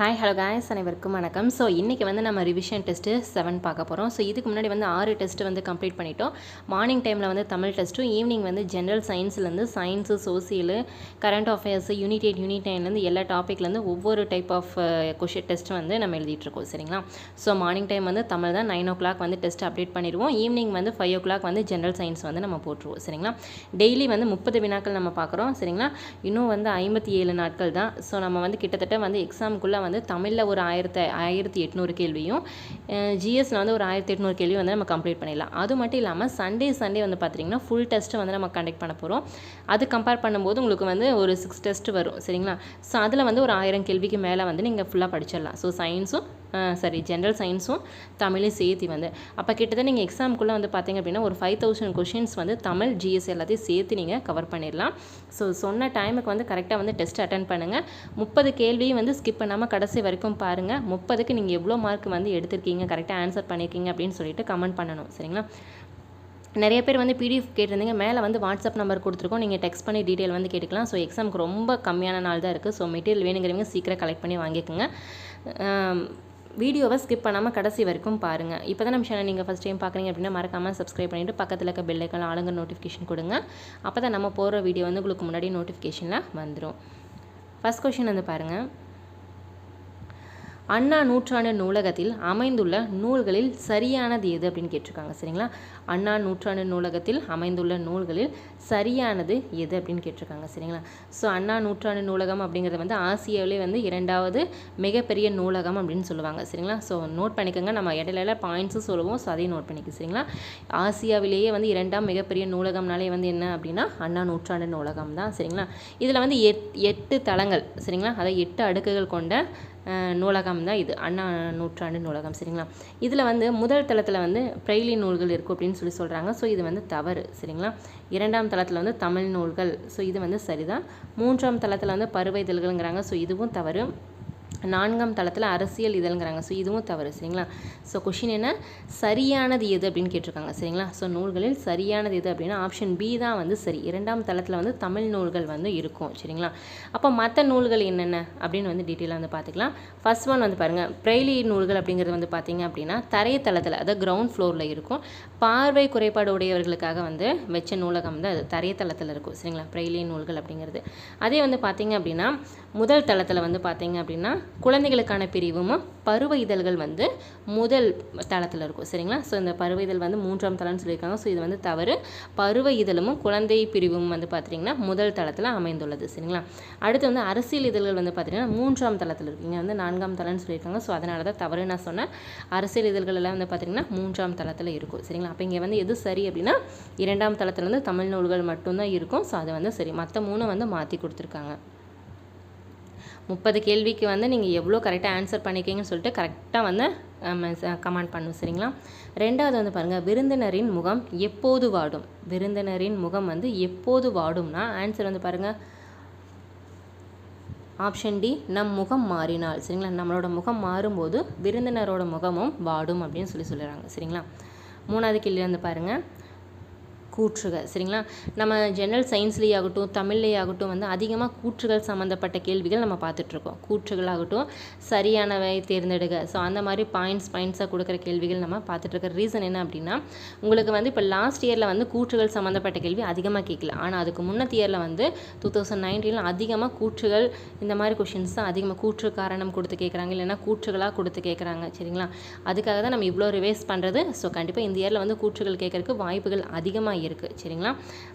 Hi hello guys அனைவருக்கும் வணக்கம். So இன்றைக்கி வந்து நம்ம ரிவிஷன் டெஸ்ட்டு செவன் பார்க்க போகிறோம் ஸோ இதுக்கு முன்னாடி வந்து ஆறு டெஸ்ட்டு வந்து கம்ப்ளீட் பண்ணிட்டோம். மார்னிங் டைமில் வந்து தமிழ் டெஸ்ட்டும் ஈவினிங் வந்து general சயின்ஸ்லேருந்து science social current affairs unit eight unit நைன்லேருந்து எல்லா டாப்பிக்லேருந்து ஒவ்வொரு டைப் ஆஃப் கொஷின் டெஸ்ட் வந்து நம்ம எழுதிட்டுருக்கோம் சரிங்களா? ஸோ மார்னிங் டைம் வந்து தமிழ் தான். நைன் ஓ கிளாக் வந்து டெஸ்ட் அப்டேட் பண்ணிடுவோம். ஈவினிங் வந்து ஃபைவ் ஓ கிளாக் வந்து ஜென்ரல் சயின்ஸ் வந்து நம்ம போட்டுருவோம். சரிங்களா? டெய்லி வந்து முப்பது வினாக்கள் நம்ம பார்க்குறோம். சரிங்களா? இன்னும் வந்து ஐம்பத்தி ஏழு நாட்கள் தான். ஸோ நம்ம வந்து கிட்டத்தட்ட வந்து எக்ஸாமுக்குள்ளே வந்து தமிழில் ஒரு ஆயிரத்து ஆயிரத்தி எட்நூறு கேள்வியும் ஜிஎஸ்சில் வந்து ஒரு ஆயிரத்தி எட்நூறு கேள்வி வந்து நம்ம கம்ப்ளீட் பண்ணிடலாம். அது மட்டும் இல்லாமல் சண்டே சண்டே வந்து பார்த்தீங்கன்னா ஃபுல் டெஸ்ட்டு வந்து நம்ம கண்டக்ட் பண்ண போகிறோம் அது கம்பேர் பண்ணும்போது உங்களுக்கு வந்து ஒரு சிக்ஸ் டெஸ்ட் வரும் சரிங்களா? ஸோ அதில் வந்து ஒரு ஆயிரம் கேள்விக்கு மேலே வந்து நீங்கள் ஃபுல்லாக படிச்சிடலாம். ஸோ சயின்ஸும் சாரி ஜென்ரல் சயின்ஸும் தமிழையும் சேர்த்து வந்து. அப்போ கிட்டத்தட்ட நீங்கள் எக்ஸாமுக்குள்ளே வந்து பார்த்தீங்க அப்படின்னா ஒரு ஃபைவ் தௌசண்ட் கொஷின்ஸ் வந்து தமிழ் ஜிஎஸ் எல்லாத்தையும் சேர்த்து நீங்கள் கவர் பண்ணிடலாம். ஸோ சொன்ன டைமுக்கு வந்து கரெக்டாக வந்து டெஸ்ட் அட்டன் பண்ணுங்கள் முப்பது கேள்வியும் வந்து ஸ்கிப் பண்ணாமல் கடைசி வரைக்கும் பாருங்கள் முப்பதுக்கு நீங்கள் எவ்வளோ மார்க் வந்து எடுத்திருக்கீங்க கரெக்டாக ஆன்சர் பண்ணியிருக்கீங்க அப்படின்னு சொல்லிட்டு கமெண்ட் பண்ணணும். சரிங்களா? நிறைய பேர் வந்து பிடிஎஃப் கேட்டிருந்தீங்க மேலே வந்து வாட்ஸ்அப் நம்பர் கொடுத்துருக்கோம். நீங்கள் டெக்ஸ்ட் பண்ணி டீட்டெயில் வந்து கேட்டுக்கலாம். ஸோ எக்ஸாமுக்கு ரொம்ப கம்மியான நாள் தான் இருக்குது ஸோ மெட்டீரியல் வேணுங்கிறவங்க சீக்கிரம் கலெக்ட் பண்ணி வாங்கிக்கோங்க. வீடியோவை ஸ்கிப் பண்ணாமல் கடைசி வரைக்கும் பாருங்கள் இப்போ தான் நம்ம சேனல் நீங்கள் ஃபஸ்ட் டைம் பார்க்குறீங்க அப்படின்னா மறக்காமல் சப்ஸ்கிரைப் பண்ணிவிட்டு பக்கத்தில் இருக்க பெல்லைக்கான ஆளுங்க நோட்டிஃபிகேஷன் கொடுங்க. அப்போ தான் நம்ம போகிற வீடியோ வந்து உங்களுக்கு முன்னாடி நோட்டிஃபிகேஷனில் வந்துடும் ஃபஸ்ட் கொஷின் வந்து பாருங்கள் அண்ணா நூற்றாண்டு நூலகத்தில் அமைந்துள்ள நூல்களில் சரியானது எது அப்படின்னு கேட்டிருக்காங்க சரிங்களா? அண்ணா நூற்றாண்டு நூலகத்தில் அமைந்துள்ள நூல்களில் சரியானது எது அப்படின்னு கேட்டிருக்காங்க சரிங்களா? ஸோ அண்ணா நூற்றாண்டு நூலகம் அப்படிங்கிறது வந்து ஆசியாவிலே வந்து இரண்டாவது மிகப்பெரிய நூலகம் அப்படின்னு சொல்லுவாங்க சரிங்களா? ஸோ நோட் பண்ணிக்கோங்க. நம்ம இடையில பாயிண்ட்ஸும் சொல்லுவோம் ஸோ அதையும் நோட் பண்ணிக்க சரிங்களா? ஆசியாவிலேயே வந்து இரண்டாம் மிகப்பெரிய நூலகம்னாலே வந்து என்ன அப்படின்னா அண்ணா நூற்றாண்டு நூலகம் தான் சரிங்களா? இதில் வந்து எட் எட்டு தளங்கள் சரிங்களா? அதை எட்டு அடுக்குகள் கொண்ட நூலகம் தான் இது அண்ணா நூற்றாண்டு நூலகம் சரிங்களா? இதில் வந்து முதல் தளத்தில் வந்து பிரெய்லி நூல்கள் இருக்கும் அப்படின்னு சொல்லி சொல்கிறாங்க ஸோ இது வந்து தவறு சரிங்களா? இரண்டாம் தளத்தில் வந்து தமிழ் நூல்கள். ஸோ இது வந்து சரிதான். மூன்றாம் தளத்தில் வந்து பருவ இதழ்கள்ங்கிறாங்க ஸோ இதுவும் தவறு. நான்காம் தளத்தில் அரசியல் இதழ்ங்கிறாங்க. ஸோ இதுவும் தவறு. சரிங்களா? ஸோ கொஷின் என்ன? சரியானது எது அப்படின்னு கேட்டிருக்காங்க. சரிங்களா? ஸோ நூல்களில் சரியானது எது அப்படின்னா ஆப்ஷன் பி தான் வந்து சரி. இரண்டாம் தளத்தில் வந்து தமிழ் நூல்கள் வந்து இருக்கும். சரிங்களா? அப்போ மற்ற நூல்கள் என்னென்ன? அப்படின்னு வந்து டீட்டெயிலாக வந்து பார்த்துக்கலாம். ஃபர்ஸ்ட் ஒன் வந்து பாருங்கள் பிரெய்லி நூல்கள் அப்படிங்கிறது வந்து பார்த்தீங்க அப்படின்னா தரைத்தளத்தில் அதாவது கிரவுண்ட் ஃப்ளோரில் இருக்கும். பார்வை குறைபாடு உடையவர்களுக்காக வந்து வச்ச நூலகம் வந்து அது தரைத்தளத்தில் இருக்கும். சரிங்களா? பிரெய்லி நூல்கள் அப்படிங்கிறது. அதே வந்து பார்த்தீங்க அப்படின்னா முதல் தளத்தில் வந்து பார்த்தீங்க அப்படின்னா குழந்தைகளுக்கான பிரிவும் பருவ இதழ்கள் வந்து முதல் தளத்தில் இருக்கும் சரிங்களா? ஸோ இந்த பருவ இதழ் வந்து மூன்றாம் தளம்னு சொல்லியிருக்காங்க. ஸோ இது வந்து தவறு. பருவ இதழும் குழந்தை பிரிவும் வந்து பார்த்திங்கன்னா முதல் தளத்தில் அமைந்துள்ளது சரிங்களா? அடுத்து வந்து அரசியல் இதழ்கள் வந்து பார்த்திங்கன்னா மூன்றாம் தளத்தில் இருக்கு. இங்கே வந்து நான்காம் தளம்னு சொல்லியிருக்காங்க. ஸோ அதனால தான் தவறு நான் சொன்னேன். அரசியல் இதழ்கள் எல்லாம் வந்து பார்த்திங்கன்னா மூன்றாம் தளத்தில் இருக்கும் சரிங்களா? அப்போ இங்கே வந்து எது சரி அப்படின்னா இரண்டாம் தளத்தில் வந்து தமிழ் நூல்கள் மட்டும்தான் இருக்கும். ஸோ அது வந்து சரி. மற்ற மூணு வந்து மாற்றி கொடுத்துருக்காங்க. முப்பது கேள்விக்கு வந்து நீங்கள் எவ்வளோ கரெக்டாக ஆன்சர் பண்ணிக்கிங்கன்னு சொல்லிட்டு கரெக்டாக வந்து கமெண்ட் பண்ணும் சரிங்களா? ரெண்டாவது வந்து பாருங்கள் விருந்தினரின் முகம் எப்போது வாடும்? விருந்தினரின் முகம் வந்து எப்போது வாடும்னா ஆன்சர் வந்து பாருங்கள் ஆப்ஷன் டி நம் முகம் மாறினால் சரிங்களா? நம்மளோட முகம் மாறும்போது விருந்தினரோட முகமும் வாடும் அப்படின்னு சொல்லி சொல்லுறாங்க சரிங்களா? மூணாவது கேள்வி வந்து பாருங்கள் கூற்றுகள் சரிங்களா? நம்ம ஜென்ரல் சயின்ஸ்லேயே ஆகட்டும் தமிழ்லேயே ஆகட்டும் வந்து அதிகமாக கூற்றுகள் சம்மந்தப்பட்ட கேள்விகள் நம்ம பார்த்துட்ருக்கோம். கூற்றுகளாகட்டும் சரியானவை தேர்ந்தெடுக்க ஸோ அந்த மாதிரி பாயிண்ட்ஸ் பாயிண்ட்ஸாக கொடுக்குற கேள்விகள் நம்ம பார்த்துட்ருக்க. ரீசன் என்ன அப்படின்னா உங்களுக்கு வந்து இப்போ லாஸ்ட் இயரில் வந்து கூற்றுகள் சம்மந்தப்பட்ட கேள்வி அதிகமாக கேட்கல. ஆனால் அதுக்கு முன்னத்து இயரில் வந்து டூ தௌசண்ட் நைன்டீனில் அதிகமாக கூற்றுகள் இந்த மாதிரி கொஷின்ஸ் தான் அதிகமாக கூற்று காரணம் கொடுத்து கேட்குறாங்க. இல்லைன்னா கூற்றுகளாக கொடுத்து கேட்குறாங்க சரிங்களா? அதுக்காக தான் நம்ம இவ்வளோ ரிவைஸ் பண்ணுறது ஸோ கண்டிப்பாக இந்த இயரில் வந்து கூற்றுகள் கேட்கறதுக்கு வாய்ப்புகள் அதிகமாக இருக்குது சரிங்களா?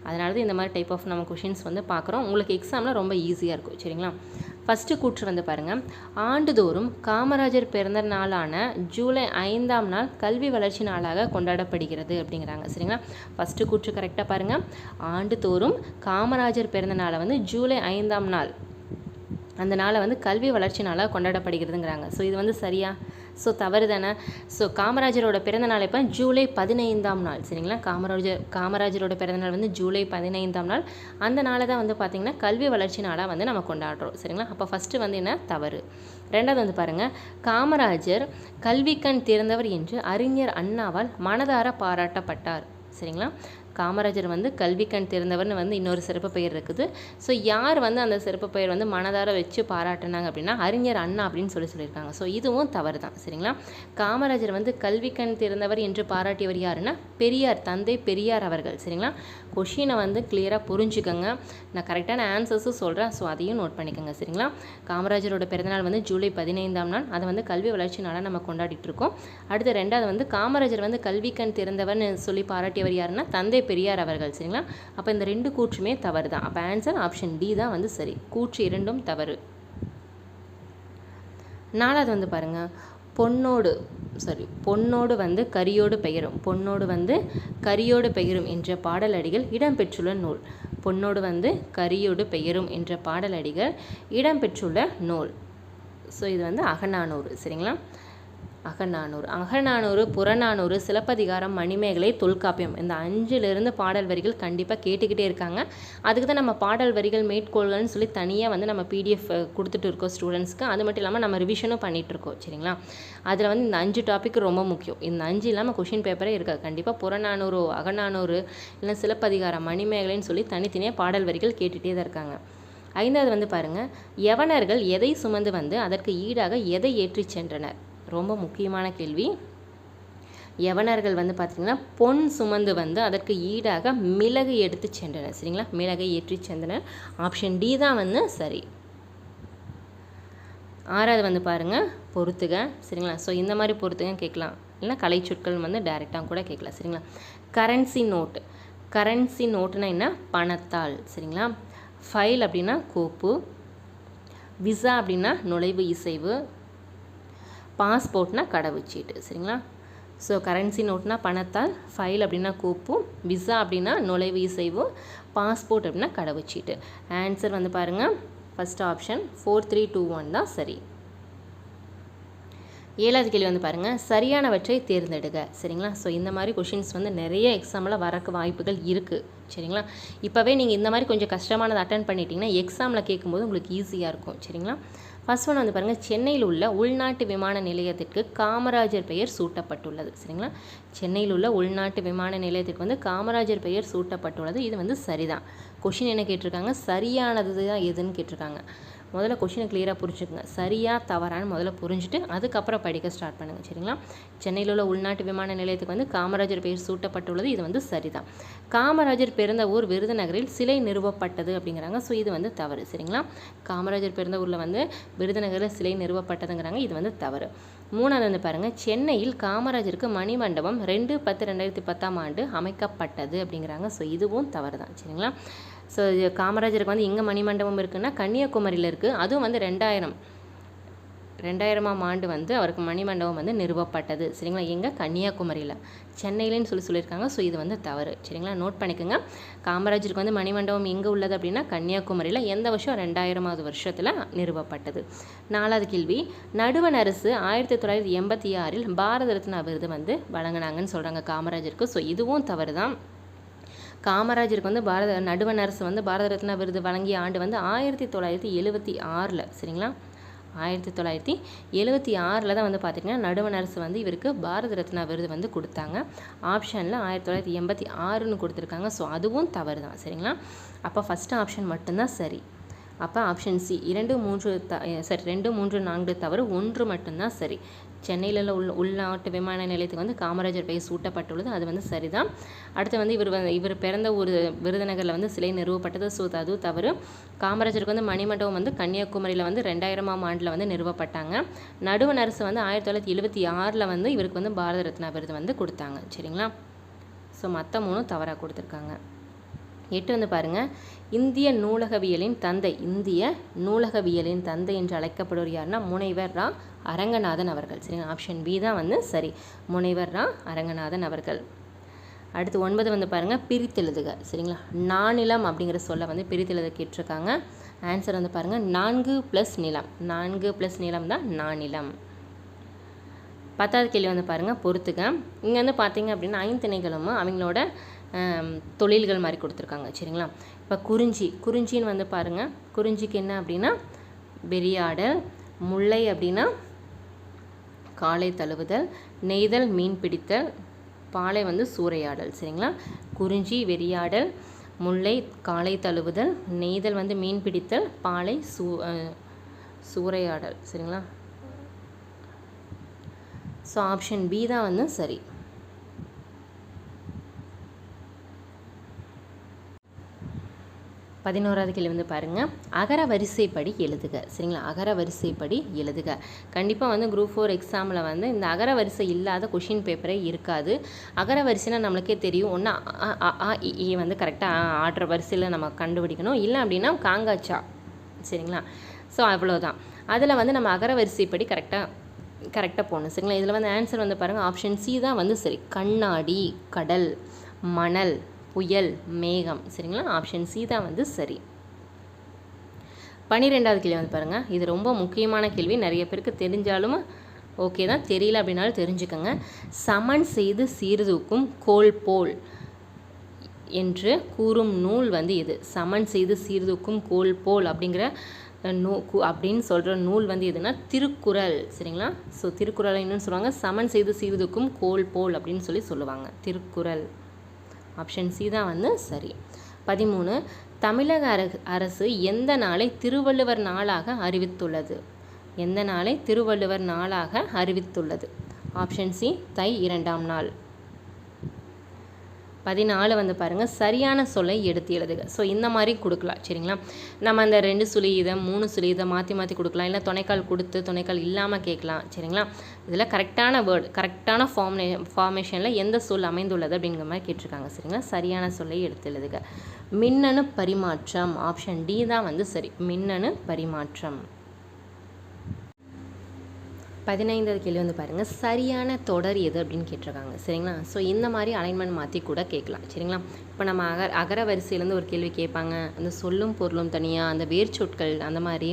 அதனால தான் இந்த மாதிரி டைப் ஆஃப் நம்ம கொஷின்ஸ் வந்து பார்க்குறோம். உங்களுக்கு எக்ஸாமில் ரொம்ப ஈஸியாக இருக்கும் சரிங்களா? ஃபஸ்ட்டு கூற்று வந்து பாருங்கள் ஆண்டுதோறும் காமராஜர் பிறந்த நாளான ஜூலை ஐந்தாம் நாள் கல்வி வளர்ச்சி நாளாக கொண்டாடப்படுகிறது அப்படிங்கிறாங்க சரிங்களா? ஃபஸ்ட்டு கூற்று கரெக்டாக பாருங்கள் ஆண்டுதோறும் காமராஜர் பிறந்த நாளை வந்து ஜூலை ஐந்தாம் நாள். அந்த நாளை வந்து கல்வி வளர்ச்சி நாளாக கொண்டாடப்படுகிறதுங்கிறாங்க. ஸோ இது வந்து சரியா? ஸோ தவறு தானே? ஸோ காமராஜரோட பிறந்த நாள் இப்போ ஜூலை பதினைந்தாம் நாள். சரிங்களா? காமராஜர் காமராஜரோட பிறந்த நாள் வந்து ஜூலை பதினைந்தாம் நாள். அந்த நாளை தான் வந்து பார்த்திங்கன்னா கல்வி வளர்ச்சி நாளாக வந்து நம்ம கொண்டாடுறோம். சரிங்களா? அப்போ ஃபஸ்ட்டு வந்து என்ன? தவறு. ரெண்டாவது வந்து பாருங்கள் காமராஜர் கல்விக்கண் திறந்தவர் என்று அறிஞர் அண்ணாவால் மனதார பாராட்டப்பட்டார். சரிங்களா? காமராஜர் வந்து கல்வி கண் திறந்தவர்னு வந்து இன்னொரு சிறப்பு பெயர் இருக்குது. ஸோ யார் வந்து அந்த சிறப்பு பெயர் வந்து மனதார வச்சு பாராட்டினாங்க அப்படின்னா அறிஞர் அண்ணா அப்படின்னு சொல்லி சொல்லியிருக்காங்க. ஸோ இதுவும் தவறு தான் சரிங்களா? காமராஜர் வந்து கல்வி கண் திறந்தவர் என்று பாராட்டியவர் யாருன்னா பெரியார் தந்தை பெரியார் அவர்கள். சரிங்களா? கொஷினை வந்து கிளியராக புரிஞ்சுக்கோங்க. நான் கரெக்டான ஆன்சர்ஸும் சொல்கிறேன் ஸோ அதையும் நோட் பண்ணிக்கோங்க. சரிங்களா? காமராஜரோட பிறந்தநாள் வந்து ஜூலை பதினைந்தாம் நாள். அதை வந்து கல்வி வளர்ச்சி நாளாக நம்ம கொண்டாடிட்டு இருக்கோம். அடுத்து ரெண்டாவது வந்து காமராஜர் வந்து கல்வி கண் திறந்தவர்னு சொல்லி பாராட்டியவர் யாருன்னா தந்தை பெரியார் அவர்கள் சரிங்களா? அப்போ இந்த ரெண்டு கூற்றுமே தவறு தான் அப்போ ஆன்சர் ஆப்ஷன் டி தான் வந்து சரி. கூற்று இரண்டும் தவறு. நாலாவது வந்து பாருங்கள் பொன்னோடு சாரி பொன்னோடு வந்து கரியோடு பெயரும். பொன்னோடு வந்து கரியோடு பெயரும் என்ற பாடலடிகள் இடம்பெற்றுள்ள நூல். பொன்னோடு வந்து கரியோடு பெயரும் என்ற பாடலடிகள் இடம்பெற்றுள்ள நூல். ஸோ இது வந்து அகநானூறு சரிங்களா? அகநானூறு. அகநானூறு புறநானூறு சிலப்பதிகாரம் மணிமேகலை தொல்காப்பியம் இந்த அஞ்சுலேருந்து பாடல் வரிகள் கண்டிப்பாக கேட்டுக்கிட்டே இருக்காங்க. அதுக்கு தான் நம்ம பாடல் வரிகள் மேற்கோள்கள்னு சொல்லி தனியாக வந்து நம்ம பிடிஎஃப் கொடுத்துட்டு இருக்கோம் ஸ்டூடெண்ட்ஸ்க்கு அது மட்டும் இல்லாமல் நம்ம ரிவிஷனும் பண்ணிகிட்ருக்கோம் சரிங்களா? அதில் வந்து இந்த அஞ்சு டாபிக் ரொம்ப முக்கியம். இந்த அஞ்சு இல்லாமல் கொஷின் பேப்பரே இருக்காது. கண்டிப்பாக புறநானூறு அகநானூறு இல்லை சிலப்பதிகாரம் மணிமேகலைன்னு சொல்லி தனித்தனியாக பாடல் வரிகள் கேட்டுகிட்டே தான் இருக்காங்க. ஐந்தாவது வந்து பாருங்கள் யவனர்கள் எதை சுமந்து வந்து அதற்கு ஈடாக எதை ஏற்றிச் சென்றனர்? ரொம்ப முக்கியமான கேள்வி. யவனர்கள் வந்து பார்த்திங்கன்னா பொன் சுமந்து வந்து அதற்கு ஈடாக மிளகு எடுத்து சென்றனர். சரிங்களா? மிளகை ஏற்றி சென்றனர். ஆப்ஷன் டி தான் வந்து சரி. ஆறாவது வந்து பாருங்கள் பொறுத்துக. சரிங்களா? ஸோ இந்த மாதிரி பொறுத்துக கேட்கலாம். இல்லைனா கலை சொற்கள் வந்து டைரெக்டாக கூட கேட்கலாம். சரிங்களா? கரன்சி நோட்டு கரன்சி நோட்டுனா என்ன? பணத்தாள். சரிங்களா? ஃபைல் அப்படின்னா கோப்பு. விசா அப்படின்னா நுழைவு இசைவு. பாஸ்போர்ட்னா கடவுச்சீட்டு சரிங்களா? ஸோ கரன்சி நோட்னா பணத்தால் ஃபைல் அப்படின்னா கோப்பு விசா அப்படின்னா நுழைவு இசைவும் பாஸ்போர்ட் அப்படின்னா கடவுச்சீட்டு ஆன்சர் வந்து பாருங்கள் first option four three two one தான் சரி. ஏழாவது கேள்வி வந்து பாருங்கள் சரியானவற்றை தேர்ந்தெடுக்க சரிங்களா? ஸோ இந்த மாதிரி கொஷின்ஸ் வந்து நிறைய எக்ஸாமில் வரக்கு வாய்ப்புகள் இருக்குது சரிங்களா? இப்போவே நீங்கள் இந்த மாதிரி கொஞ்சம் கஷ்டமானதை அட்டன் பண்ணிட்டீங்கன்னா எக்ஸாமில் கேட்கும்போது உங்களுக்கு ஈஸியாக இருக்கும். சரிங்களா? ஃபர்ஸ்ட் ஒன் வந்து பாருங்கள் சென்னையில் உள்ள உள்நாட்டு விமான நிலையத்திற்கு காமராஜர் பெயர் சூட்டப்பட்டுள்ளது. சரிங்களா? சென்னையில் உள்ள உள்நாட்டு விமான நிலையத்திற்கு வந்து காமராஜர் பெயர் சூட்டப்பட்டுள்ளது. இது வந்து சரிதான். கொஷின் என்ன கேட்டிருக்காங்க? சரியானது தான் எதுன்னு கேட்டிருக்காங்க. முதல்ல கொஷினை கிளியராக புரிஞ்சுக்கோங்க. சரியாக தவறான்னு முதல்ல புரிஞ்சுட்டு அதுக்கப்புறம் படிக்க ஸ்டார்ட் பண்ணுங்கள் சரிங்களா? சென்னையில் உள்ள உள்நாட்டு விமான நிலையத்துக்கு வந்து காமராஜர் பெயர் சூட்டப்பட்டுள்ளது. இது வந்து சரிதான். காமராஜர் பிறந்த ஊர் விருதுநகரில் சிலை நிறுவப்பட்டது அப்படிங்கிறாங்க. ஸோ இது வந்து தவறு. சரிங்களா? காமராஜர் பிறந்த ஊரில் வந்து விருதுநகரில் சிலை நிறுவப்பட்டதுங்கிறாங்க. இது வந்து தவறு. மூணாவது வந்து பாருங்கள் சென்னையில் காமராஜருக்கு மணிமண்டபம் ரெண்டு பத்து ரெண்டாயிரத்தி பத்தாம் ஆண்டு அமைக்கப்பட்டது அப்படிங்கிறாங்க. ஸோ இதுவும் தவறு தான் சரிங்களா? ஸோ காமராஜருக்கு வந்து எங்கே மணிமண்டபம் இருக்குன்னா கன்னியாகுமரியில் இருக்குது அதுவும் வந்து ரெண்டாயிரம் ரெண்டாயிரமாம் ஆண்டு வந்து அவருக்கு மணிமண்டபம் வந்து நிறுவப்பட்டது. சரிங்களா? எங்கே கன்னியாகுமரியில். சென்னையிலேன்னு சொல்லி சொல்லியிருக்காங்க. ஸோ இது வந்து தவறு. சரிங்களா? நோட் பண்ணிக்கோங்க. காமராஜருக்கு வந்து மணிமண்டபம் எங்கே உள்ளது அப்படின்னா கன்னியாகுமரியில் எந்த வருஷம்? ரெண்டாயிரமாவது வருஷத்தில் நிறுவப்பட்டது. நாலாவது கேள்வி. நடுவண் அரசு ஆயிரத்தி தொள்ளாயிரத்தி எண்பத்தி ஆறில் பாரத ரத்னா விருது வந்து வழங்கினாங்கன்னு சொல்கிறாங்க காமராஜருக்கு. ஸோ இதுவும் தவறு தான் காமராஜருக்கு வந்து பாரத நடுவண் அரசு வந்து பாரத ரத்னா விருது வழங்கிய ஆண்டு வந்து ஆயிரத்தி தொள்ளாயிரத்தி எழுபத்தி ஆறில் சரிங்களா? ஆயிரத்தி தொள்ளாயிரத்தி எழுபத்தி ஆறில் தான் வந்து பார்த்திங்கன்னா நடுவண் அரசு வந்து இவருக்கு பாரத ரத்னா விருது வந்து கொடுத்தாங்க. ஆப்ஷனில் ஆயிரத்தி தொள்ளாயிரத்தி எண்பத்தி ஆறுன்னு கொடுத்துருக்காங்க. ஸோ அதுவும் தவறு தான் சரிங்களா? அப்போ ஃபஸ்ட்டு ஆப்ஷன் மட்டும்தான் சரி. அப்போ ஆப்ஷன் சி இரண்டு மூன்று த சரி ரெண்டு மூன்று நான்கு தவறு ஒன்று மட்டும்தான் சரி. சென்னையில் உள்ள உள்நாட்டு விமான நிலையத்துக்கு வந்து காமராஜர் பெயர் சூட்டப்பட்டுள்ளது. அது வந்து சரிதான். அடுத்து வந்து இவர் இவர் பிறந்த ஒரு விருதுநகரில் வந்து சிலை நிறுவப்பட்டது. ஸோ அது தவறு. காமராஜருக்கு வந்து மணிமண்டபம் வந்து கன்னியாகுமரியில் வந்து ரெண்டாயிரமாம் ஆண்டில் வந்து நிறுவப்பட்டாங்க. நடுவண் அரசு வந்து ஆயிரத்தி தொள்ளாயிரத்தி எழுபத்தி ஆறில் வந்து இவருக்கு வந்து பாரத ரத்னா விருது வந்து கொடுத்தாங்க. சரிங்களா? ஸோ மற்ற மூணும் தவறாக கொடுத்துருக்காங்க. எட்டு வந்து பாருங்கள் இந்திய நூலகவியலின் தந்தை இந்திய நூலகவியலின் தந்தை என்று அழைக்கப்படுவர் யாருன்னா முனைவர் ரா. அரங்கநாதன் அவர்கள். சரிங்களா ஆப்ஷன் பி தான் வந்து சரி. முனைவர் ரா. அரங்கநாதன் அவர்கள். அடுத்து ஒன்பது வந்து பாருங்கள் பிரித்தெழுதுக. சரிங்களா? நானிலம் அப்படிங்கிற சொல்ல வந்து பிரித்தெழுத கேட்டிருக்காங்க. ஆன்சர் வந்து பாருங்கள் நான்கு ப்ளஸ் நிலம். நான்கு ப்ளஸ் நிலம் தான் நானிலம். பத்தாவது கேள்வி வந்து பாருங்கள் பொறுத்துக்க இங்கே வந்து பார்த்தீங்க அப்படின்னா ஐந்திணைகளும் அவங்களோட தொழில்கள் மாதிரி கொடுத்துருக்காங்க. சரிங்களா? இப்போ குறிஞ்சி குறிஞ்சின்னு வந்து பாருங்கள் குறிஞ்சிக்கு என்ன அப்படின்னா வெறியாடல் முல்லை அப்படின்னா காலை தழுவுதல் நெய்தல் மீன் பிடித்தல் பாலை வந்து சூறையாடல். சரிங்களா? குறிஞ்சி வெறியாடல் முல்லை காலை தழுவுதல் நெய்தல் வந்து மீன் பிடித்தல் பாலை சூ சூறையாடல். சரிங்களா? ஸோ ஆப்ஷன் பி தான் வந்து சரி. பதினோராவது கேள்வி வந்து பாருங்கள் அகர வரிசைப்படி எழுதுக. சரிங்களா? அகர வரிசைப்படி எழுதுக. கண்டிப்பாக வந்து குரூப் ஃபோர் எக்ஸாமில் வந்து இந்த அகர வரிசை இல்லாத கொஷின் பேப்பரே இருக்காது. அகர வரிசைனா நம்மளுக்கே தெரியும். ஒன்று ஆ இ, வந்து கரெக்டாக ஆடுற வரிசையில் நம்ம கண்டுபிடிக்கணும். இல்லை அப்படின்னா காங்காச்சா. சரிங்களா? ஸோ அவ்வளோதான் அதில் வந்து நம்ம அகர வரிசைப்படி கரெக்டாக கரெக்டாக போகணும். சரிங்களா? இதில் வந்து ஆன்சர் வந்து பாருங்கள் ஆப்ஷன் சி தான் வந்து சரி. கண்ணாடி கடல் மணல் புயல் மேகம். சரிங்களா? ஆப்ஷன் சி தான் வந்து சரி. பன்னிரெண்டாவது கேள்வி வந்து பாருங்கள் இது ரொம்ப முக்கியமான கேள்வி. நிறைய பேருக்கு தெரிஞ்சாலும் ஓகே தான். தெரியல அப்படின்னாலும் தெரிஞ்சுக்கோங்க. சமன் செய்து சீர்தூக்கும் கோல் போல் என்று கூறும் நூல் வந்து இது. சமன் செய்து சீர்தூக்கும் கோல் போல் அப்படிங்கிற நூ கு- அப்படின்னு சொல்கிற நூல் வந்து எதுனா திருக்குறள். சரிங்களா? ஸோ திருக்குறள் என்னன்னு சொல்லுவாங்க. சமன் செய்து செய்வதுக்கும் கோல் போல் அப்படின்னு சொல்லி சொல்லுவாங்க. திருக்குறள். ஆப்ஷன் சி தான் வந்து சரி. பதிமூணு தமிழக அர- அரசு எந்த நாளை திருவள்ளுவர் நாளாக அறிவித்துள்ளது? எந்த நாளை திருவள்ளுவர் நாளாக அறிவித்துள்ளது? ஆப்ஷன் சி தை இரண்டாம் நாள். பதினாலு வந்து பாருங்கள் சரியான சொல்லை எடுத்து எழுதுக. ஸோ இந்த மாதிரி கொடுக்கலாம் சரிங்களா? நம்ம அந்த ரெண்டு சுழி இதை மூணு சுழி இதை மாற்றி மாற்றி கொடுக்கலாம். இல்லை துணைக்கால் கொடுத்து துணைக்கால் இல்லாமல் கேட்கலாம் சரிங்களா? இதில் கரெக்டான வேர்டு கரெக்டான ஃபார்மே ஃபார்மேஷனில் எந்த சொல் அமைந்துள்ளது அப்படிங்கிற மாதிரி கேட்டிருக்காங்க சரிங்களா? சரியான சொல்லை எடுத்து எழுதுக. மின்னணு பரிமாற்றம் ஆப்ஷன் டி தான் வந்து சரி. மின்னணு பரிமாற்றம். பதினைந்தாவது கேள்வி வந்து பாருங்கள் சரியான தொடர் எது அப்படின்னு கேட்டிருக்காங்க. சரிங்களா? ஸோ இந்த மாதிரி அலைன்மெண்ட் மாற்றி கூட கேட்கலாம். சரிங்களா? இப்போ நம்ம அகர அகர வரிசையிலேருந்து ஒரு கேள்வி கேட்பாங்க. அந்த சொல்லும் பொருளும் தனியாக அந்த வேர்ச்சொற்கள் அந்த மாதிரி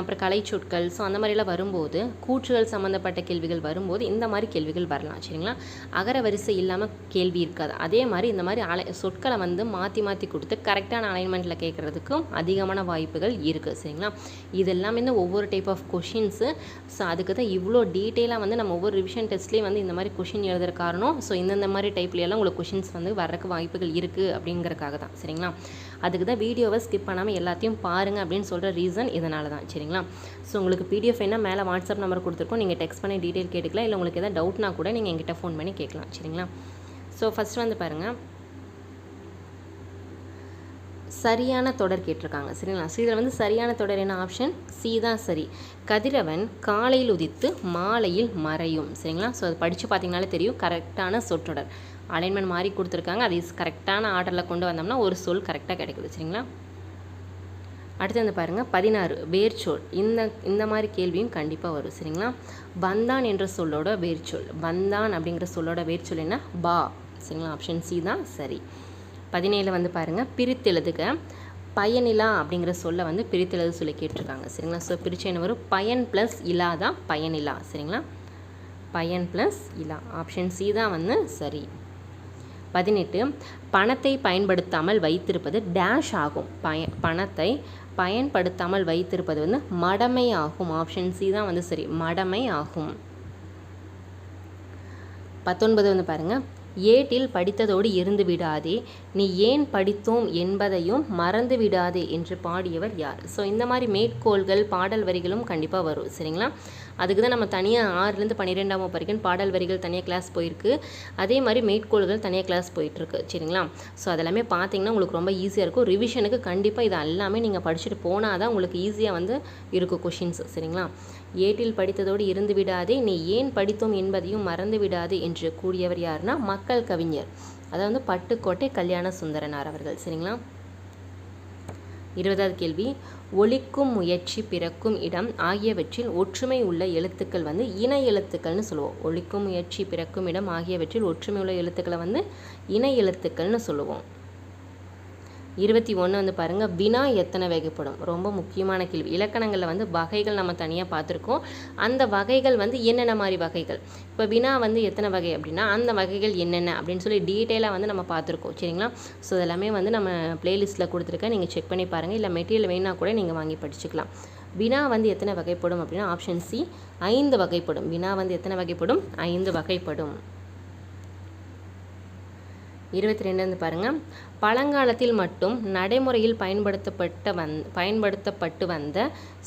அப்புறம் கலைச்சொற்கள் ஸோ அந்த மாதிரிலாம் வரும்போது கூற்றுகள் சம்மந்தப்பட்ட கேள்விகள் வரும்போது இந்த மாதிரி கேள்விகள் வரலாம் சரிங்களா? அகர வரிசை இல்லாமல் கேள்வி இருக்காது. அதே மாதிரி இந்த மாதிரி அலை சொற்களை வந்து மாற்றி மாற்றி கொடுத்து கரெக்டான அலைன்மெண்ட்டில் கேட்குறதுக்கும் அதிகமான வாய்ப்புகள் இருக்குது சரிங்களா? இது எல்லாமே இந்த ஒவ்வொரு டைப் ஆஃப் கொஷின்ஸு ஸோ அதுக்கு தான் இவ்வளோ டீட்டெயிலாக வந்து நம்ம ஒவ்வொரு ரிவிஷன் டெஸ்ட்லேயும் வந்து இந்த மாதிரி கொஷின் எழுதுற காரணம் ஸோ இந்தந்த மாதிரி டைப்லையெல்லாம் உங்களுக்கு கொஷின்ஸ் வந்து வர்றதுக்கு வாய்ப்புகள் இருக்குது அப்படிங்கிறக்காக தான் சரிங்களா? அதுக்கு தான் வீடியோவை ஸ்கிப் பண்ணாமல் எல்லாத்தையும் பாருங்கள் அப்படின்னு சொல்கிற ரீசன் இதனால தான் சரிங்களா? ஸோ உங்களுக்கு பிடிஎஃப் என்ன மேலே வாட்ஸ்அப் நம்பர் கொடுத்துருக்கோம் நீங்கள் டெக்ஸ்ட் பண்ணி டீட்டெயில் கேட்டுக்கலாம். இல்லை உங்களுக்கு எதாவது டவுட்னா கூட நீங்கள் எங்கிட்ட ஃபோன் பண்ணி கேட்கலாம் சரிங்களா? ஸோ ஃபஸ்ட் வந்து பாருங்கள் சரியான தொடர் கேட்டிருக்காங்க சரிங்களா? ஸோ இதில் வந்து சரியான தொடர் என்ன ஆப்ஷன் சி தான் சரி. கதிரவன் காலையில் உதித்து மாலையில் மறையும் சரிங்களா? ஸோ அது படித்து பார்த்தீங்கனாலே தெரியும் கரெக்டான சொற்றொடர். அலைன்மெண்ட் மாதிரி கொடுத்துருக்காங்க. அது கரெக்டான ஆர்டரில் கொண்டு வந்தோம்னா ஒரு சொல் கரெக்டாக கிடைக்குது சரிங்களா? அடுத்து வந்து பாருங்கள் பதினாறு வேர்ச்சொல். இந்த இந்த மாதிரி கேள்வியும் கண்டிப்பாக வரும் சரிங்களா? பந்தான் என்ற சொல்லோட வேர்ச்சொல். பந்தான் அப்படிங்கிற சொல்லோட வேர்ச்சொல் என்ன? பா சரிங்களா? ஆப்ஷன் சி தான் சரி. பதினேழு வந்து பாருங்கள் பிரித்தெழுதுக. பயனிலா அப்படிங்கிற சொல்லை வந்து பிரித்தெழுது சொல்லி கேட்டிருக்காங்க சரிங்களா? ஸோ பிரிச்சு என்ன வரும்? பயன் ப்ளஸ் இலா தான் பயனிலா சரிங்களா? பயன் ப்ளஸ் இலா. ஆப்ஷன் சி தான் வந்து சரி. பதினெட்டு பணத்தை பயன்படுத்தாமல் வைத்திருப்பது டேஷ் ஆகும். பய பணத்தை பயன்படுத்தாமல் வைத்திருப்பது வந்து மடமை ஆகும். ஆப்ஷன் சி தான் வந்து சரி மடமை ஆகும். பத்தொன்பது வந்து பாருங்கள் ஏட்டில் படித்ததோடு இருந்து விடாதே. நீ ஏன் படித்தோம் என்பதையும் மறந்து விடாதே என்று பாடியவர் யார்? ஸோ இந்த மாதிரி மேற்கோள்கள் பாடல் வரிகளும் கண்டிப்பாக வரும். சரிங்களா? அதுக்கு தான் நம்ம தனியாக ஆறுலேருந்து பன்னிரெண்டாம் வகுப்பு வரைக்கும் பாடல் வரிகள் தனியாக கிளாஸ் போயிருக்கு. அதே மாதிரி மேற்கோள்கள் தனியாக கிளாஸ் போயிட்டுருக்கு. சரிங்களா? ஸோ அதெல்லாமே பார்த்தீங்கன்னா உங்களுக்கு ரொம்ப ஈஸியாக இருக்கும். ரிவிஷனுக்கு கண்டிப்பாக இது எல்லாமே நீங்கள் படிச்சுட்டு போனால் தான் உங்களுக்கு ஈஸியாக வந்து இருக்கும் கொஷின்ஸ் சரிங்களா? ஏட்டில் படித்ததோடு இருந்து விடாதே நீ ஏன் படித்தோம் என்பதையும் மறந்து விடாதே என்று கூறியவர் யாருன்னா மக்கள் கவிஞர். அதாவது வந்து பட்டுக்கோட்டை கல்யாண சுந்தரனார் அவர்கள். சரிங்களா? இருபதாவது கேள்வி. ஒழிக்கும் முயற்சி பிறக்கும் இடம் ஆகியவற்றில் ஒற்றுமை உள்ள எழுத்துக்கள் வந்து இணை எழுத்துக்கள்னு சொல்லுவோம். ஒழிக்கும் முயற்சி பிறக்கும் இடம் ஆகியவற்றில் ஒற்றுமை உள்ள எழுத்துக்களை வந்து இணை எழுத்துக்கள்னு சொல்லுவோம். இருபத்தி ஒன்று வந்து பாருங்கள் வினா எத்தனை வகைப்படும்? ரொம்ப முக்கியமான கேள்வி. இலக்கணங்களில் வந்து வகைகள் நம்ம தனியாக பார்த்துருக்கோம். அந்த வகைகள் வந்து என்னென்ன மாதிரி வகைகள்? இப்போ வினா வந்து எத்தனை வகை அப்படின்னா அந்த வகைகள் என்னென்ன அப்படின்னு சொல்லி டீட்டெயிலாக வந்து நம்ம பார்த்துருக்கோம். சரிங்களா? ஸோ இதெல்லாமே வந்து நம்ம ப்ளேலிஸ்ட்டில் கொடுத்துருக்கேன். நீங்கள் செக் பண்ணி பாருங்கள் இல்லை மெட்டீரியல் வேணா கூட நீங்கள் வாங்கி படிச்சுக்கலாம். வினா வந்து எத்தனை வகைப்படும் அப்படின்னா ஆப்ஷன் சி ஐந்து வகைப்படும். வினா வந்து எத்தனை வகைப்படும்? ஐந்து வகைப்படும். இருபத்தி ரெண்டு வந்து பாருங்கள் பழங்காலத்தில் மட்டும் நடைமுறையில் பயன்படுத்தப்பட்ட வந் பயன்படுத்தப்பட்டு வந்த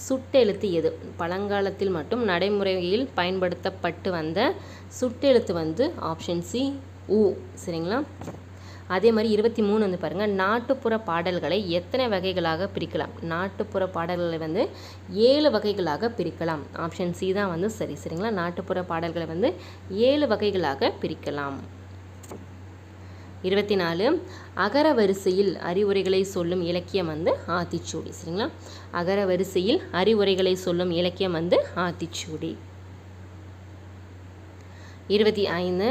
சுட்டெழுத்து எது? பழங்காலத்தில் மட்டும் நடைமுறையில் பயன்படுத்தப்பட்டு வந்த சுட்டெழுத்து வந்து ஆப்ஷன் சி ஊ சரிங்களா? அதே மாதிரி இருபத்தி மூணு வந்து பாருங்கள் நாட்டுப்புற பாடல்களை எத்தனை வகைகளாக பிரிக்கலாம்? நாட்டுப்புற பாடல்களை வந்து ஏழு வகைகளாக பிரிக்கலாம். ஆப்ஷன் சி தான் வந்து சரி சரிங்களா? நாட்டுப்புற பாடல்களை வந்து ஏழு வகைகளாக பிரிக்கலாம். இருபத்தி நாலு அகர வரிசையில் அறிவுரைகளை சொல்லும் இலக்கியம் வந்து ஆத்திச்சூடி. சரிங்களா? அகர வரிசையில் அறிவுரைகளை சொல்லும் இலக்கியம் வந்து ஆத்திச்சூடி. இருபத்தி ஐந்து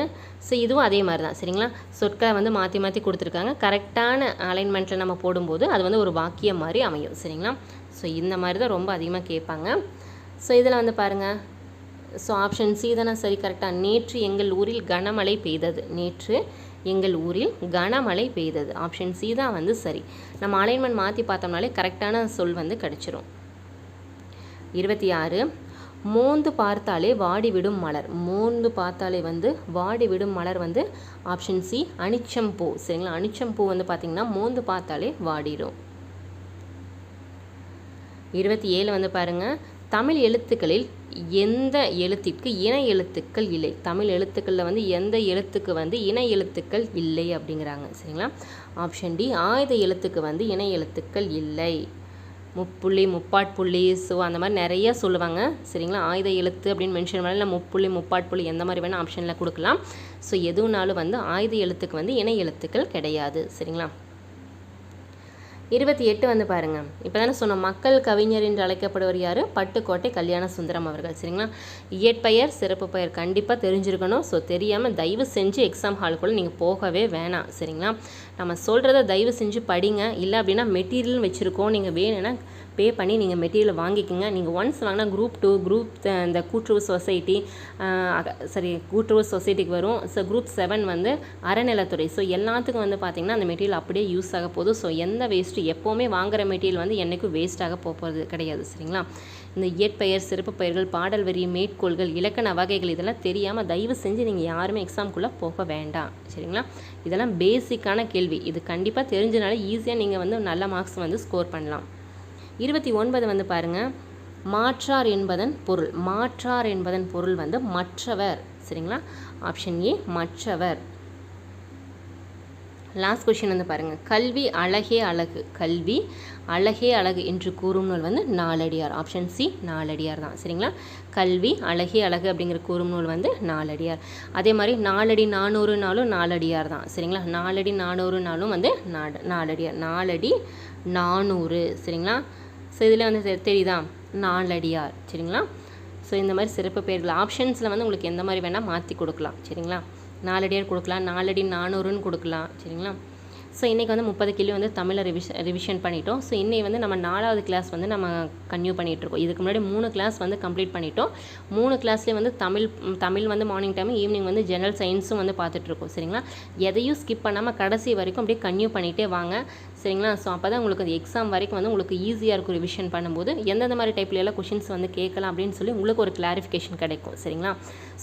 ஸோ இதுவும் அதே மாதிரி தான் சரிங்களா? சொற்களை வந்து மாற்றி மாற்றி கொடுத்துருக்காங்க. கரெக்டான அலைன்மெண்ட்டில் நம்ம போடும்போது அது வந்து ஒரு வாக்கியம் மாதிரி அமையும். சரிங்களா? ஸோ இந்த மாதிரி தான் ரொம்ப அதிகமாக கேட்பாங்க. ஸோ இதில் வந்து பாருங்கள் ஸோ ஆப்ஷன் சி தானே சரி கரெக்டாக நேற்று எங்கள் ஊரில் கனமழை பெய்தது. நேற்று எங்கள் ஊரில் கனமழை பெய்தது. ஆப்ஷன் சி தான் வந்து சரி. நம்ம அலைன்மெண்ட் மாற்றி பார்த்தோம்னாலே கரெக்டான சொல் வந்து கிடச்சிரும். இருபத்தி ஆறு. மோந்து பார்த்தாலே வாடிவிடும் மலர். மோந்து பார்த்தாலே வந்து வாடிவிடும் மலர் வந்து ஆப்ஷன் சி அனிச்சம் பூ. சரிங்களா? அனிச்சம் பூ வந்து பார்த்திங்கன்னா மோந்து பார்த்தாலே வாடிடும் இருபத்தி ஏழு வந்து பாருங்கள் தமிழ் எழுத்துக்களில் எந்த எழுத்திற்கு இணை எழுத்துக்கள் இல்லை? தமிழ் எழுத்துக்களில் வந்து எந்த எழுத்துக்கு வந்து இணை எழுத்துக்கள் இல்லை அப்படிங்கிறாங்க. சரிங்களா? ஆப்ஷன் டி ஆயுத எழுத்துக்கு வந்து இணை எழுத்துக்கள் இல்லை. முப்புள்ளி முப்பாட்புள்ளி ஸோ அந்த மாதிரி நிறைய சொல்லுவாங்க. சரிங்களா? ஆயுத எழுத்து அப்படின்னு மென்ஷன் பண்ணல முப்புள்ளி முப்பாட்புள்ளி எந்த மாதிரி வேணால் ஆப்ஷனில் கொடுக்கலாம். ஸோ எதுனாலும் வந்து ஆயுத எழுத்துக்கு வந்து இணை எழுத்துக்கள் கிடையாது. சரிங்களா? இருபத்தி எட்டு வந்து பாருங்கள் இப்போ தானே சொன்னோம் மக்கள் கவிஞர் என்று அழைக்கப்படுவர் யார்? பட்டுக்கோட்டை கல்யாண சுந்தரம் அவர்கள். சரிங்களா? இயற்பெயர் சிறப்பு பெயர் கண்டிப்பாக தெரிஞ்சிருக்கணும். ஸோ தெரியாமல் தயவு செஞ்சு எக்ஸாம் ஹாலுக்குள்ளே நீங்கள் போகவே வேணாம். சரிங்களா? நம்ம சொல்கிறத தயவு செஞ்சு படிங்க. இல்லை அப்படின்னா மெட்டீரியல் வச்சுருக்கோம். நீங்கள் வேணும்னா பே பண்ணி நீங்கள் மெட்டீரியல் வாங்கிக்கோங்க. நீங்கள் ஒன்ஸ் வாங்கினா குரூப் டூ குரூப் இந்த கூட்டுறவு சொசைட்டி சரி கூட்டுறவு சொசைட்டிக்கு வரும். ஸோ குரூப் செவன் வந்து அறநிலத்துறை ஸோ எல்லாத்துக்கும் வந்து பார்த்திங்கன்னா அந்த மெட்டீரியல் அப்படியே யூஸ் ஆக போதும் ஸோ எந்த வேஸ்ட்டு எப்போவுமே வாங்குகிற மெட்டீரியல் வந்து என்றைக்கும் வேஸ்ட்டாக போகிறது கிடையாது சரிங்களா? இந்த இயற்பெயர் சிறப்பு பெயர்கள் பாடல் வரி மேற்கோள்கள் இலக்கண வகைகள் இதெல்லாம் தெரியாமல் தயவு செஞ்சு நீங்கள் யாருமே எக்ஸாம்குள்ளே போக வேண்டாம் சரிங்களா? இதெல்லாம் பேசிக்கான கேள்வி. இது கண்டிப்பாக தெரிஞ்சனால ஈஸியாக நீங்கள் வந்து நல்ல மார்க்ஸ் வந்து ஸ்கோர் பண்ணலாம். இருபத்தி ஒன்பது வந்து பாருங்கள் மாற்றார் என்பதன் பொருள். மாற்றார் என்பதன் பொருள் வந்து மற்றவர். சரிங்களா? ஆப்ஷன் ஏ மற்றவர். லாஸ்ட் கொஷின் வந்து பாருங்கள் கல்வி அழகே அழகு. கல்வி அழகே அழகு என்று கூறும் நூல் வந்து நாலடியார். ஆப்ஷன் சி நாலடியார் தான். சரிங்களா? கல்வி அழகே அழகு அப்படிங்கிற கூறும் நூல் வந்து நாலடியார். அதே மாதிரி நாலடி நானூறு நாளும் நாலடியார் தான். சரிங்களா? நாலடி நானூறு நாளும் வந்து நாடு நாலடியார். நாலடி நானூறு. சரிங்களா? ஸோ இதில் வந்து தெரியுதா? நாலடியார். சரிங்களா? ஸோ இந்த மாதிரி சிறப்பு பெயர்கள் ஆப்ஷன்ஸில் வந்து உங்களுக்கு எந்த மாதிரி வேணால் மாற்றி கொடுக்கலாம். சரிங்களா? நாலடியார் கொடுக்கலாம் நாலடி நானூறுன்னு கொடுக்கலாம். சரிங்களா? ஸோ இன்றைக்கி வந்து முப்பது கிலோ வந்து தமிழை ரிவிஷன் ரிவிஷன் பண்ணிட்டோம். ஸோ இன்றைக்கி வந்து நம்ம நாலாவது கிளாஸ் வந்து நம்ம கன்யூ பண்ணிகிட்ருக்கோம் இதுக்கு முன்னாடி மூணு கிளாஸ் வந்து கம்ப்ளீட் பண்ணிட்டோம். மூணு கிளாஸ்லேயும் வந்து தமிழ் தமிழ் வந்து மார்னிங் டைம் ஈவினிங் வந்து ஜெனரல் சயின்ஸும் வந்து பார்த்துட்ருக்கோம் சரிங்களா? எதையும் ஸ்கிப் பண்ணாமல் கடைசி வரைக்கும் அப்படியே கன்யூ பண்ணிகிட்டே வாங்க. சரிங்களா? ஸோ அப்போ தான் உங்களுக்கு அந்த எக்ஸாம் வரைக்கும் வந்து உங்களுக்கு ஈஸியாக இருக்கும் ரிவிஷன் பண்ணும்போது எந்தெந்த மாதிரி டைப்ல எல்லாம் கொஷின்ஸ் வந்து கேட்கலாம் அப்படின்னு சொல்லி உங்களுக்கு ஒரு கிளாரிஃபிகேஷன் கிடைக்கும் சரிங்களா?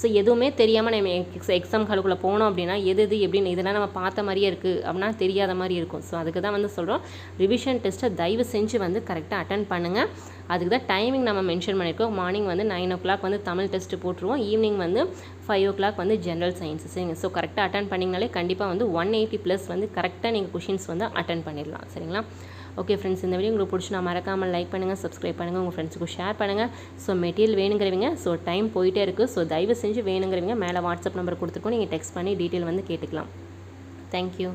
ஸோ எதுவுமே தெரியாமல் நம்ம எக்ஸாம் ஹாலுக்குள்ளே போனோம் அப்படின்னா எது எது எப்படின்னு இதெல்லாம் நம்ம பார்த்த மாதிரியே இருக்குது அப்படின்னா தெரியாத மாதிரி இருக்கும். ஸோ அதுக்கு தான் வந்து சொல்கிறோம் ரிவிஷன் டெஸ்ட்டை தயவு செஞ்சு வந்து கரெக்டாக அட்டன் பண்ணுங்கள் அதுக்கு தான் டைமிங் நம்ம மென்ஷன் பண்ணியிருக்கோம். மார்னிங் வந்து நைன் ஓ கிளாக் வந்து தமிழ் டெஸ்ட்டு போட்டுருவோம். ஈவினிங் வந்து ஃபைவ் ஓ கிளாக் வந்து ஜென்ரல் சயின்ஸ் சரிங்க ஸோ கரெக்டாக அட்டன் பண்ணிங்கனாலே கண்டிப்பாக வந்து ஒன் எயிட்டி ப்ளஸ் வந்து கரெக்டாக நீங்கள் கொஷின்ஸ் வந்து அட்டன் பண்ணிடலாம். சரிங்களா? ஓகே ஃப்ரெண்ட்ஸ் இந்த வீடியோ உங்களுக்கு பிடிச்சி நான் மறக்காமல் லைக் பண்ணுங்கள் சப்ஸ்கிரைப் பண்ணுங்கள் உங்கள் ஃப்ரெண்ட்ஸுக்கு ஷேர் பண்ணுங்கள் ஸோ மெட்டீரியல் வேணுங்கிறவங்க ஸோ டைம் போயிட்டே இருக்குது ஸோ தயவு செஞ்சு வேணுங்கிறவங்க மேலே வாட்ஸ்அப் நம்பர் கொடுத்துருக்கோம். நீங்கள் டெக்ஸ்ட் பண்ணி டீட்டெயில் வந்து கேட்டுக்கலாம். தேங்க்யூ